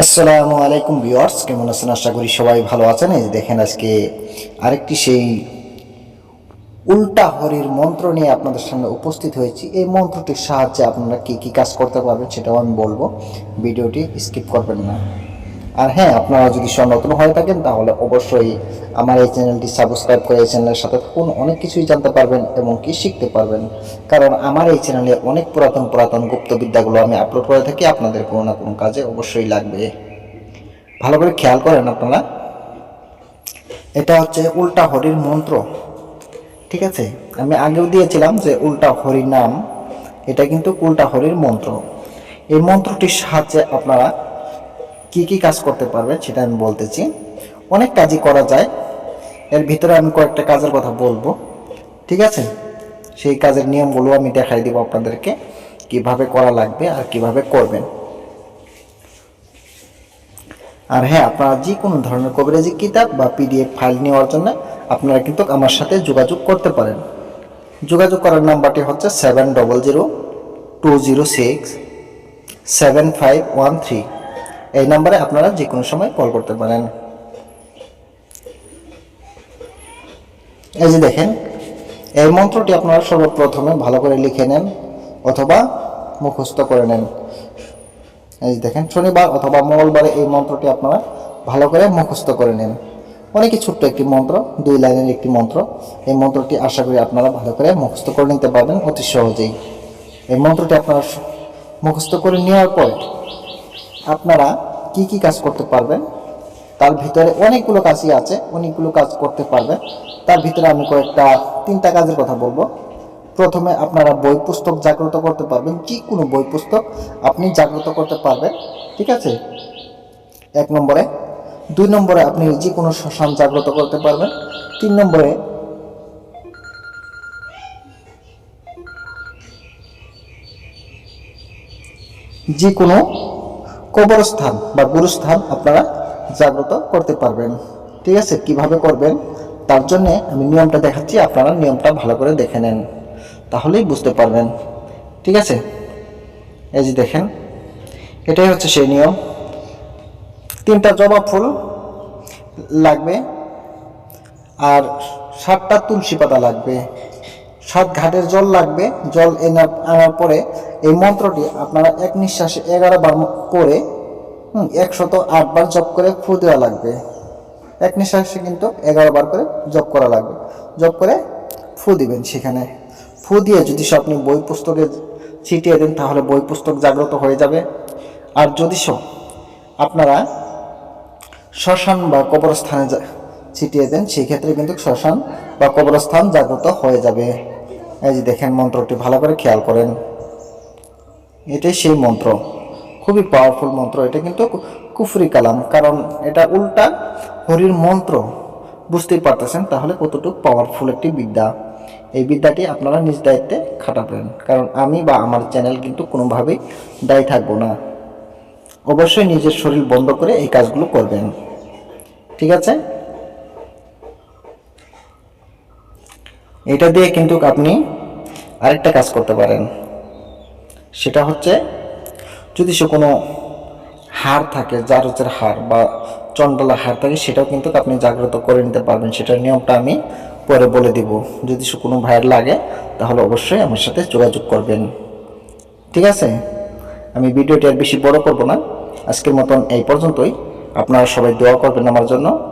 আসসালামু আলাইকুম ভিউয়ার্স, কেমন আছেন? আশা করি সবাই ভালো আছেন। এই দেখেন আজকে আরেকটি সেই উল্টা হরির মন্ত্র নিয়ে আপনাদের সামনে উপস্থিত হয়েছি। এই মন্ত্রটির সাহায্যে আপনারা কি কি কাজ করতে পারবেন সেটাও আমি বলব। ভিডিওটি স্কিপ করবেন না। আর হ্যাঁ আপনারা যদি নতুন হয়ে থাকেন, তাহলে অবশ্যই আমার এই চ্যানেলটি সাবস্ক্রাইব করে এই চ্যানেলের সাথে থাকুন, অনেক কিছুই জানতে পারবেন এবং কি শিখতে পারবেন। কারণ আমার এই চ্যানেলে অনেক পুরাতন পুরাতন গুপ্তবিদ্যাগুলো আমি আপলোড করে থাকি, আপনাদের কোনো না কোনো কাজে অবশ্যই লাগবে। ভালো করে খেয়াল করেন আপনারা। এটা হচ্ছে উল্টা হরির মন্ত্র। ঠিক আছে? আমি আগেও দিয়েছিলাম যে উল্টা হরির নাম। এটা কিন্তু উল্টা হরির মন্ত্র। এই মন্ত্রটির সাহায্যে আপনারা কি কি কাজ করতে পারবেন সেটা আমি বলতেছি। অনেক কাজই করা যায়। এর ভিতরে আমি কয়েকটা কাজের কথা বলব। ঠিক আছে? সেই কাজের নিয়মগুলো আমি দেখাই দেবো আপনাদেরকে। কীভাবে করা লাগবে আর কীভাবে করবেন। আর হ্যাঁ আপনারা যে কোনো ধরনের কবিরাজি কিতাব বা পিডিএফ ফাইল নেওয়ার জন্য আপনারা কিন্তু আমার সাথে যোগাযোগ করতে পারেন। যোগাযোগ করার নাম্বারটি হচ্ছে seven double zero two zero six seven five one three এই নাম্বারে আপনারা যে কোনো সময় কল করতে পারেন। এই যে দেখেন, এই মন্ত্রটি আপনারা সর্বপ্রথমে ভালো করে লিখে নেন অথবা মুখস্থ করে নেন। এই দেখেন, শনিবার অথবা মঙ্গলবারে এই মন্ত্রটি আপনারা ভালো করে মুখস্থ করে নেন। অনেকই ছোট্ট একটি মন্ত্র, দুই লাইনের একটি মন্ত্র। এই মন্ত্রটি আশা করি আপনারা ভালো করে মুখস্থ করে নিতে পারবেন অতি সহজেই। এই মন্ত্রটি আপনারা মুখস্থ করে নেওয়ার পরে আপনারা কি কি কাজ করতে পারবেন? তার ভিতরে অনেকগুলো কাজই আছে, অনেকগুলো কাজ করতে পারবেন। তার ভিতরে আমি কয়েকটা, তিনটা কাজের কথা বলব। প্রথমে আপনারা বই পুস্তক জাগ্রত করতে পারবেন যে কোনো বই পুস্তক আপনি জাগ্রত করতে পারবেন, ঠিক আছে? এক নম্বরে। দুই নম্বরে আপনি যে কোনো শ্মশান জাগ্রত করতে পারবেন। তিন নম্বরে যে কোনো কবরস্থান বা গুরুস্থান আপনারা জাগ্রত করতে পারবেন। ঠিক আছে? কীভাবে করবেন? তার জন্য আমি নিয়মটা দেখাচ্ছি, আপনারা নিয়মটা ভালো করে দেখে নেন। তাহলেই বুঝতে পারবেন। ঠিক আছে? এই যে দেখেন, এটাই হচ্ছে সেই নিয়ম। তিনটা জবা ফুল লাগবে, আর সাতটা তুলসী পাতা লাগবে। সাত ঘাটের জল লাগবে, জল এনার, আনার পরে এই মন্ত্রটি আপনারা এক নিঃশ্বাসে এগারো বার করে হুম, একশত আটবার জপ করে ফু দেওয়া লাগবে। এক নিঃশ্বাসে কিন্তু এগারো বার করে জপ করা লাগবে। জপ করে ফু দিবেন সেখানে। ফু দিয়ে যদি সে আপনি বই পুস্তকে ছিটিয়ে দেন, তাহলে বই পুস্তক জাগ্রত হয়ে যাবে। আর যদি সব আপনারা শ্মশান বা কবরস্থানে ছিটিয়ে দেন সেই ক্ষেত্রে কিন্তু শ্মশান বা কবরস্থান জাগ্রত হয়ে যাবে। এই যে দেখেন মন্ত্রটি ভালো করে খেয়াল করেন। এটাই সেই মন্ত্র। খুবই পাওয়ারফুল মন্ত্র। এটা কিন্তু কুফরি কালাম। কারণ এটা উল্টা হরির মন্ত্র। বুঝতেই পারতেছেন? তাহলে কতটুকু পাওয়ারফুল একটি বিদ্যা। এই বিদ্যাটি আপনারা নিজ দায়িত্বে খাটাবেন। কারণ আমি বা আমার চ্যানেল কিন্তু কোনোভাবেই দায়ী থাকব না। অবশ্যই নিজের শরীর বন্ধ করে এই কাজগুলো করবেন। ঠিক আছে? এটা দিয়ে কিন্তু আপনি আরেকটা কাজ করতে পারেন। সেটা হচ্ছে, যদি সে কোনো হার থাকে হচ্ছে হার বা চন্ডলা হার থাকে, সেটাও কিন্তু আপনি জাগ্রত করে নিতে পারবেন। সেটার নিয়মটা আমি পরে বলে দিব। যদি সে কোনো ভাইয়ের লাগে, তাহলে অবশ্যই আমার সাথে যোগাযোগ করবেন। ঠিক আছে? আমি ভিডিওটি আর বেশি বড় করব না। আজকের মতন এই পর্যন্তই। আপনারা সবাই দোয়া করবেন আমার জন্য।